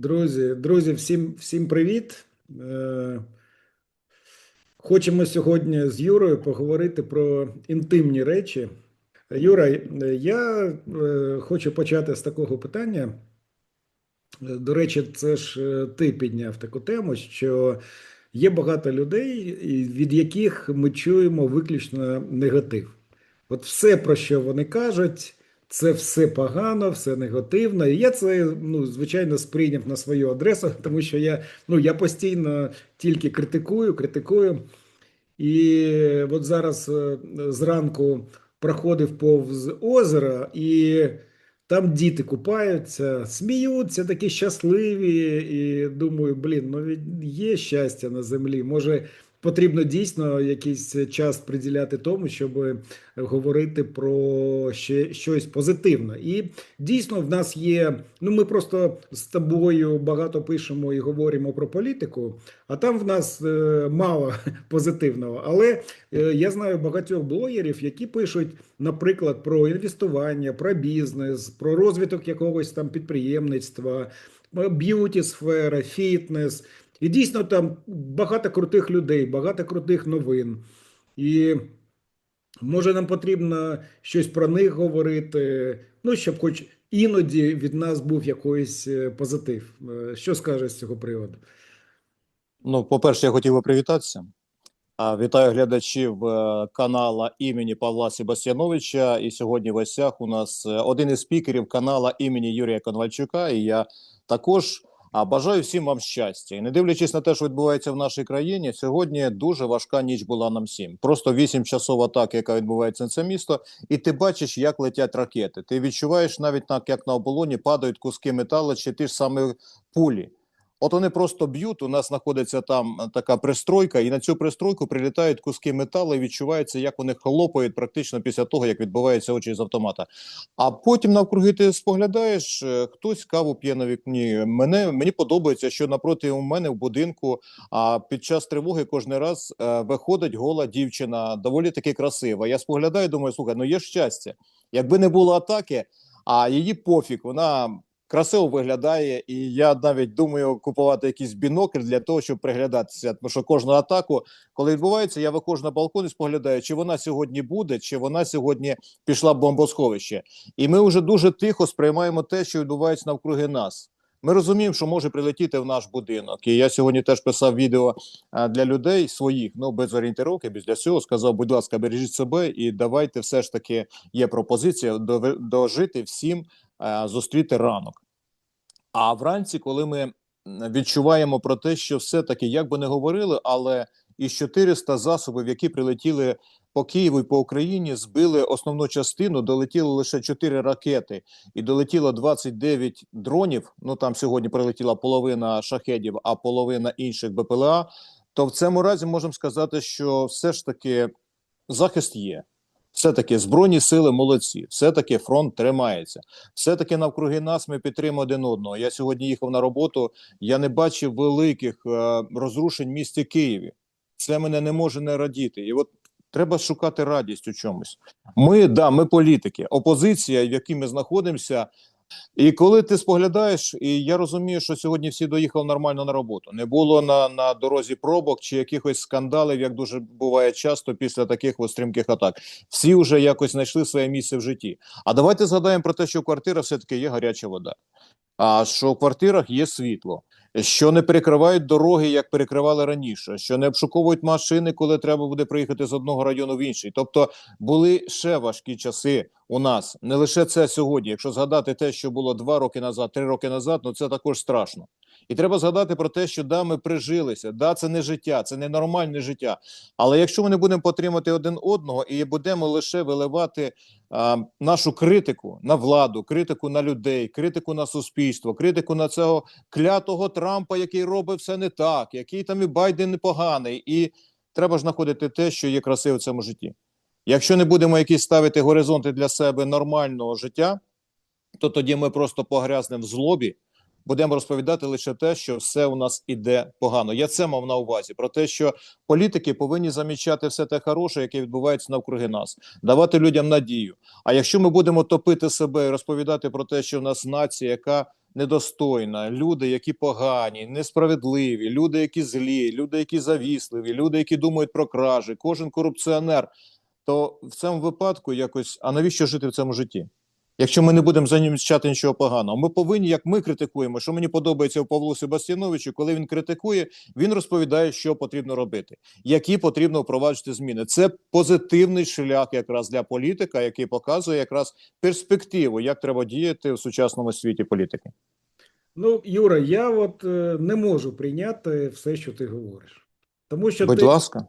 Друзі, друзі, всім, всім привіт. Е, Хочемо сьогодні з Юрою поговорити про інтимні речі. Юра, е, я е, хочу почати з такого питання. До речі, це ж ти підняв таку тему, що є багато людей, від яких ми чуємо виключно негатив. От все, про що вони кажуть, це все погано, все негативно. І я це, ну, звичайно, сприйняв на свою адресу, тому що я, ну, я постійно тільки критикую, критикую. І от зараз е, зранку проходив повз озеро, і там діти купаються, сміються, такі щасливі. І думаю, блін, ну є щастя на землі. Може, потрібно дійсно якийсь час приділяти тому, щоб говорити про ще щось позитивне. І дійсно в нас є. Ну, ми просто з тобою багато пишемо і говоримо про політику, а там в нас е, мало позитивного. Але е, я знаю багатьох блогерів, які пишуть, наприклад, про інвестування, про бізнес, про розвиток якогось там підприємництва, б'юті сфера, фітнес. І дійсно там багато крутих людей, багато крутих новин. І може нам потрібно щось про них говорити, ну, щоб хоч іноді від нас був якийсь е, позитив. Е, Що скажеш з цього приводу? Ну, по-перше, я хотів би привітатися. Вітаю глядачів е, канала імені Павла Себастьяновича. І сьогодні в гостях у нас один із спікерів канала імені Юрія Конвальчука. І я також а, бажаю всім вам щастя. І не дивлячись на те, що відбувається в нашій країні, сьогодні дуже важка ніч була нам всім. Просто вісім часов яка відбувається на це місто, і ти бачиш, як летять ракети. Ти відчуваєш навіть так, як на оболоні падають куски металу чи ті ж самі пулі. От вони просто б'ють. У нас знаходиться там е, така пристройка, і на цю пристройку прилітають куски металу, і відчувається, як вони хлопають практично після того, як відбувається очі з автомата. А потім навкруги ти споглядаєш, е, хтось каву п'є на вікні. Мене мені подобається, що напроти у мене в будинку. А під час тривоги кожен раз е, виходить гола дівчина, доволі таки красива. Я споглядаю, думаю, слухай, ну є щастя. Якби не було атаки, а її пофіг, вона красиво виглядає, і я навіть думаю купувати якийсь бінокль для того, щоб приглядатися. Тому що кожну атаку, коли відбувається, я виходжу на балкон і споглядаю, чи вона сьогодні буде, чи вона сьогодні пішла в бомбосховище. І ми вже дуже тихо сприймаємо те, що відбувається навкруги нас. Ми розуміємо, що може прилетіти в наш будинок. І я сьогодні теж писав відео для людей своїх, ну без орієнтировки, без для цього сказав, будь ласка, бережіть себе і давайте все ж таки є пропозиція дожити всім зустріти ранок. А вранці, коли ми відчуваємо про те, що все-таки, як би не говорили, але із 400 засобів, які прилетіли по Києву і по Україні, збили основну частину, долетіло лише 4 ракети, і долетіло 29 дронів. Ну там сьогодні прилетіла половина шахедів, а половина інших БПЛА. То в цьому разі можемо сказати, що все ж таки захист є. Все-таки Збройні сили молодці, все-таки фронт тримається. Все-таки навкруги нас ми підтримуємо один одного. Я сьогодні їхав на роботу, я не бачив великих е, розрушень в місті Києві. Це мене не може не радіти. І от треба шукати радість у чомусь. Ми, да, ми політики, опозиція, в якій ми знаходимося. І коли ти споглядаєш, і я розумію, що сьогодні всі доїхали нормально на роботу. Не було на, на дорозі пробок чи якихось скандалів, як дуже буває часто після таких стрімких атак. Всі вже якось знайшли своє місце в житті. А давайте згадаємо про те, що в квартирах все-таки є гаряча вода, а що в квартирах є світло, що не перекривають дороги, як перекривали раніше, що не обшуковують машини, коли треба буде приїхати з одного району в інший. Тобто були ще важкі часи у нас. Не лише це сьогодні. Якщо згадати те, що було два роки назад, три роки назад, ну це також страшно. І треба згадати про те, що да, ми прижилися, да, це не життя, це не нормальне життя. Але якщо ми не будемо підтримати один одного і будемо лише виливати а, нашу критику на владу, критику на людей, критику на суспільство, критику на цього клятого Трампа, який робить все не так, який там і Байден непоганий, і треба ж знаходити те, що є красиве в цьому житті. Якщо не будемо якісь ставити горизонти для себе нормального життя, то тоді ми просто погрязнемо в злобі, будемо розповідати лише те, що все у нас іде погано. Я це мав на увазі про те, що політики повинні замічати все те хороше, яке відбувається навкруги нас, давати людям надію. А якщо ми будемо топити себе і розповідати про те, що в нас нація, яка недостойна, люди, які погані, несправедливі, люди, які злі, люди, які завісливі, люди, які думають про кражі, кожен корупціонер, то в цьому випадку якось, а навіщо жити в цьому житті? Якщо ми не будемо замічати нічого поганого, ми повинні, як ми критикуємо, що мені подобається у Павлу Себастьяновичу, коли він критикує, він розповідає, що потрібно робити, які потрібно впроваджувати зміни. Це позитивний шлях якраз для політика, який показує якраз перспективу, як треба діяти в сучасному світі політики. Ну, Юра, я от е, не можу прийняти все, що ти говориш. Тому що Будь ти, ласка.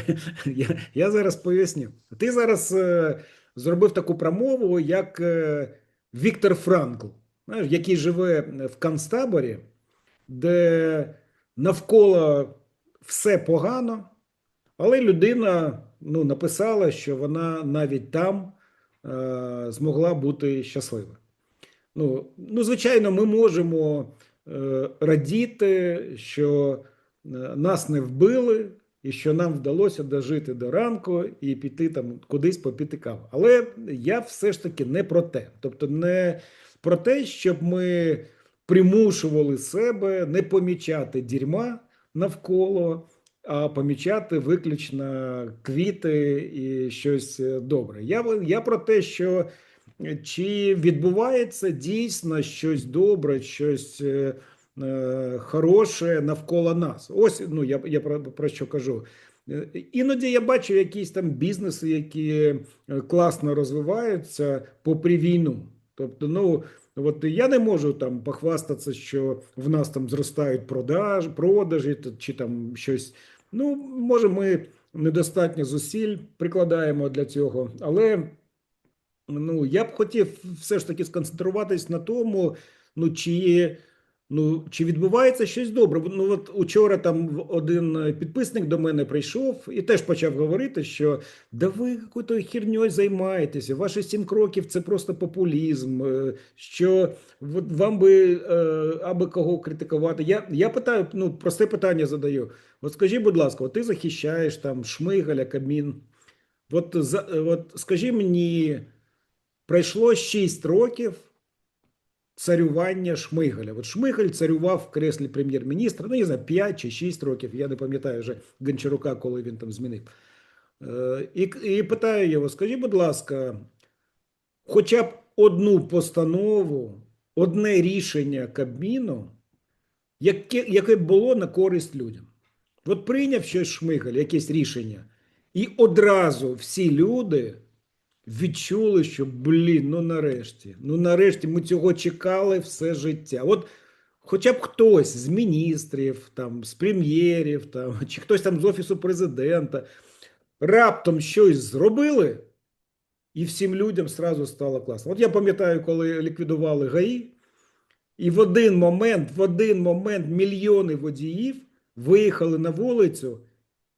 я, я зараз поясню. Ти зараз е, зробив таку промову, як е, Віктор Франкл, який живе в концтаборі, де навколо все погано, але людина ну, написала, що вона навіть там е, змогла бути щаслива. Ну, ну, звичайно, ми можемо е, радіти, що е, нас не вбили, і що нам вдалося дожити до ранку і піти там кудись попити каву. Але я все ж таки не про те. Тобто, не про те, щоб ми примушували себе не помічати дерьма навколо, а помічати виключно квіти і щось е, добре. Я, я про те, що чи відбувається дійсно щось добре, щось е, е, хороше навколо нас? Ось ну я, я про, про що кажу. Е, Іноді я бачу якісь там бізнеси, які е, класно розвиваються попри війну. Тобто, ну от я не можу там похвастатися, що в нас там зростають продаж, продажі чи там щось. Ну, може, ми недостатньо зусиль прикладаємо для цього, але Ну, я б хотів все ж таки сконцентруватись на тому, ну чи, ну, чи відбувається щось добре. Ну, от учора там один підписник до мене прийшов і теж почав говорити, що да ви якою херньою займаєтеся, ваші сім кроків це просто популізм, е, що от вам би е, аби кого критикувати. Я, я питаю, ну, просте питання задаю. От скажи, будь ласка, от ти захищаєш там Шмигаля, Камін. От, за, от скажи мені. Пройшло 6 років царювання Шмигаля. От Шмигаль царював в креслі прем'єр-міністра, ну, не знаю, 5 чи 6 років, я не пам'ятаю вже Гончарука, коли він там змінив. Е, І, і питаю його: скажіть, будь ласка, хоча б одну постанову, одне рішення Кабміну, яке, яке було на користь людям. От прийняв щось Шмигаль, якесь рішення, і одразу всі люди відчули, що блін, ну нарешті, ну нарешті ми цього чекали все життя. От хоча б хтось з міністрів, там, з прем'єрів, там, чи хтось там з офісу президента раптом щось зробили, і всім людям сразу стало класно. От я пам'ятаю, коли ліквідували ГАІ, і в один момент, в один момент мільйони водіїв виїхали на вулицю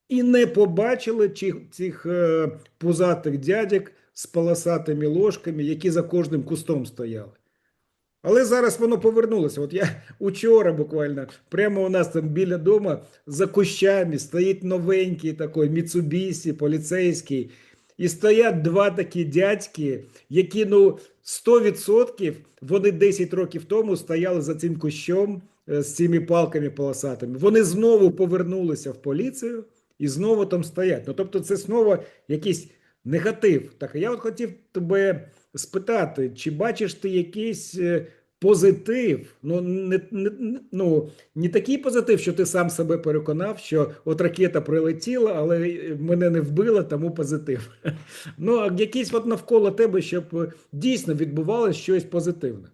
і не побачили цих е, пузатих дядек з полосатими ложками, які за кожним кустом стояли. Але зараз воно повернулося. От я учора буквально, прямо у нас там біля дому за кущами стоїть новенький такий Міцубісі, поліцейський. І стоять два такі дядьки, які ну 100% вони 10 років тому стояли за цим кущом е, з цими палками полосатими. Вони знову повернулися в поліцію і знову там стоять. Ну тобто, це знову якийсь негатив. Так я от хотів тебе спитати, чи бачиш ти якийсь е, позитив? Ну не, не, ну, не такий позитив, що ти сам себе переконав, що от ракета прилетіла, але е, мене не вбила, тому позитив. Ну, а якийсь от навколо тебе, щоб е, дійсно відбувалося щось позитивне.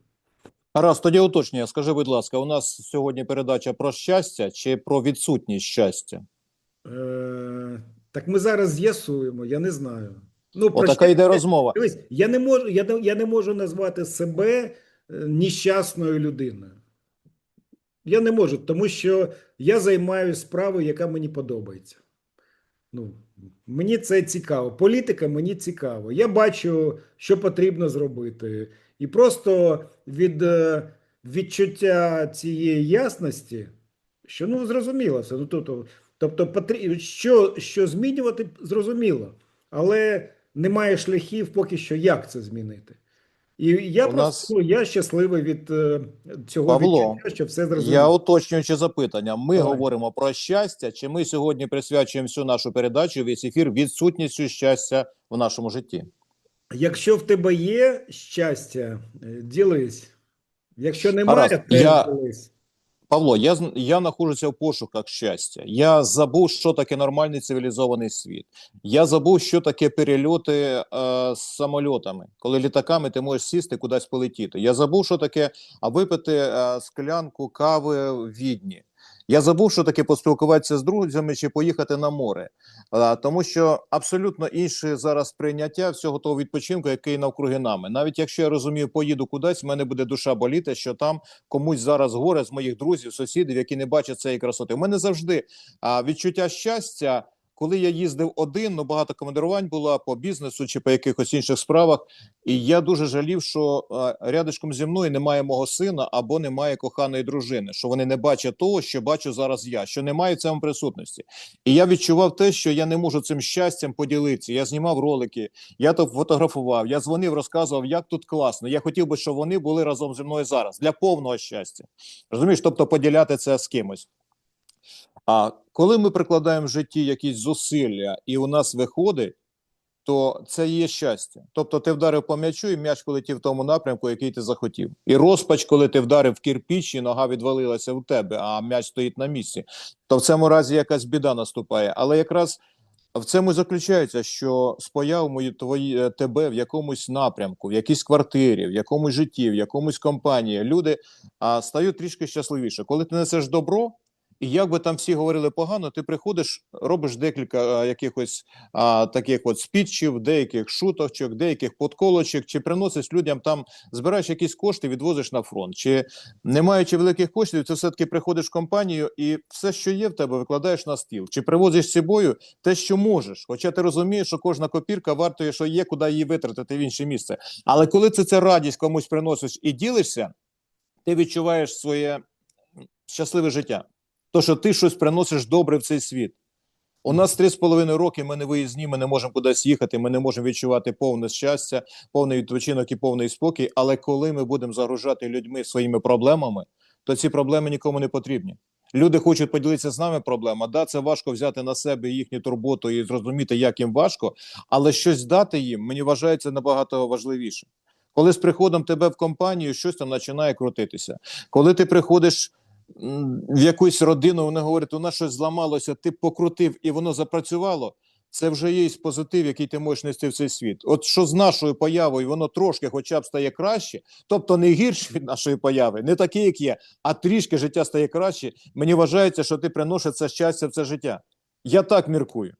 Раз, тоді уточнення. Скажи, будь ласка, у нас сьогодні передача про щастя чи про відсутність щастя? Е, так ми зараз з'ясуємо, я не знаю. Ну, Отака щастя- йде розмова. Дивись, я не можу, я, не- я не можу назвати себе е, нещасною людиною. Я не можу, тому що я займаюся справою, яка мені подобається. Ну, мені це цікаво. Політика мені цікаво. Я бачу, що потрібно зробити. І просто від е, відчуття цієї ясності, що ну зрозуміло все. Ну, тобто, тобто що, що змінювати, зрозуміло. Але немає шляхів поки що, як це змінити. І я У просто нас- ну, я щасливий від е, цього Павло, відчуття, що все зрозуміло. Я уточнюючи запитання. Ми Давай. говоримо про щастя, чи ми сьогодні присвячуємо всю нашу передачу, весь ефір відсутністю щастя в нашому житті? Якщо в тебе є щастя, е, ділись. Якщо немає, Я- ділись. Павло, я я нахожуся в пошуках щастя. Я забув, що таке нормальний цивілізований світ. Я забув, що таке перельоти е, з самольотами, коли літаками ти можеш сісти кудись полетіти. Я забув, що таке а випити е, склянку кави в Відні. Я забув, що таке поспілкуватися з друзями чи поїхати на море, а, тому що абсолютно інше зараз прийняття всього того відпочинку, який навкруги нами. Навіть якщо я розумію, поїду кудись, в мене буде душа боліти, що там комусь зараз горе з моїх друзів, сусідів, які не бачать цієї красоти. У мене завжди а, відчуття щастя. Коли я їздив один, ну багато командирувань було по бізнесу чи по якихось інших справах, і я дуже жалів, що а, рядишком зі мною немає мого сина або немає коханої дружини, що вони не бачать того, що бачу зараз я, що немає в цьому присутності. І я відчував те, що я не можу цим щастям поділитися. Я знімав ролики, я то фотографував, я дзвонив, розказував, як тут класно. Я хотів би, щоб вони були разом зі мною зараз для повного щастя. Розумієш, тобто поділяти це з кимось. А коли ми прикладаємо в житті якісь зусилля і у нас виходить, то це є щастя. Тобто ти вдарив по м'ячу, і м'яч полетів в тому напрямку, який ти захотів. І розпач, коли ти вдарив в кирпіч, і нога відвалилася в тебе, а м'яч стоїть на місці, то в цьому разі якась біда наступає. Але якраз в цьому і заключається, що з появою твої е, тебе в якомусь напрямку, в якійсь квартирі, в якомусь житті, в якомусь компанії люди а, стають трішки щасливіше. Коли ти несеш добро, і як би там всі говорили погано, ти приходиш, робиш декілька а, якихось а, таких от спічів, деяких шуточок, деяких подколочок, чи приносиш людям там, збираєш якісь кошти, відвозиш на фронт. Чи не маючи великих коштів, ти все-таки приходиш в компанію і все, що є в тебе, викладаєш на стіл. Чи привозиш з собою те, що можеш. Хоча ти розумієш, що кожна копірка вартує, що є, куди її витратити в інше місце. Але коли ти це радість комусь приносиш і ділишся, ти відчуваєш своє щасливе життя. То, що ти щось приносиш добре в цей світ. У нас три з половиною роки ми не виїзні, ми не можемо кудись їхати, ми не можемо відчувати повне щастя, повний відпочинок і повний спокій. Але коли ми будемо загружати людьми своїми проблемами, то ці проблеми нікому не потрібні. Люди хочуть поділитися з нами проблема. Да, це важко взяти на себе їхню турботу і зрозуміти, як їм важко, але щось дати їм, мені вважається набагато важливіше. Коли з приходом тебе в компанію щось там починає крутитися. Коли ти приходиш в якусь родину, вони говорять, у нас щось зламалося, ти покрутив і воно запрацювало. Це вже є позитив, який ти можеш нести в цей світ. От що з нашою появою, воно трошки, хоча б стає краще, тобто не гірше від нашої появи, не таке, як є, а трішки життя стає краще. Мені вважається, що ти приносиш це щастя в це життя. Я так міркую.